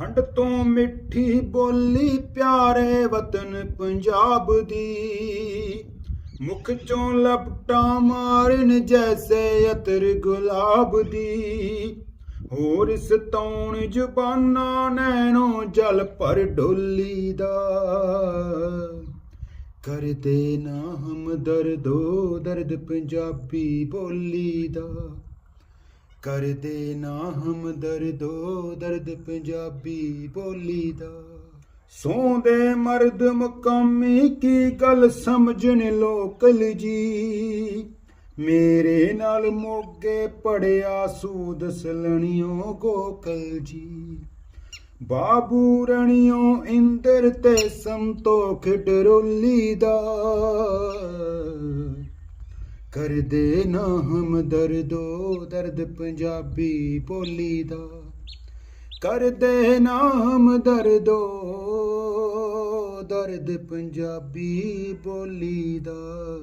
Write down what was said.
ਖੰਡ ਤੋਂ ਮਿੱਠੀ ਬੋਲੀ ਪਿਆਰੇ ਵਤਨ ਪੰਜਾਬ ਦੀ। ਮੁਖ ਚੋਂ ਲਪਟਾਂ ਮਾਰਨ ਜੈਸੇ ਅਤਰ ਗੁਲਾਬ ਦੀ। ਹੋਰ ਸਤੌਣ ਜ਼ੁਬਾਨਾਂ ਨੈਣੋ ਜਲ ਪਰ ਡੋਲੀ ਦਾ। ਕਰਦੇ ਨਾ ਹਮ ਦਰਦੋ ਦਰਦ ਪੰਜਾਬੀ ਬੋਲੀ ਦਾ। ਕਰਦੇ ਨਾ ਹਮ ਦਰਦੋ ਦਰਦ ਪੰਜਾਬੀ ਬੋਲੀ ਦਾ। ਸੌਂਦੇ ਮਰਦ ਮੁਕਾਮੀ ਕੀ ਗੱਲ ਸਮਝਣ ਲੋਕਲ ਜੀ ਮੇਰੇ ਨਾਲ ਮੋਗੇ ਪੜਿਆ ਸੂਦ ਸਲਣਿਓ ਗੋਕਲ ਜੀ। ਬਾਬੂ ਰਣਿਓ ਇੰਦਰ ਤੇ ਸੰਤੋਖ ਡਰੋਲੀ ਦਾ। ਕਰਦੇ ਨਾ ਹਮ ਦਰਦੋ ਦਰਦ ਪੰਜਾਬੀ ਬੋਲੀ ਦਾ। ਕਰਦੇ ਨਾ ਹਮ ਦਰਦੋ ਦਰਦ ਪੰਜਾਬੀ ਬੋਲੀ ਦਾ।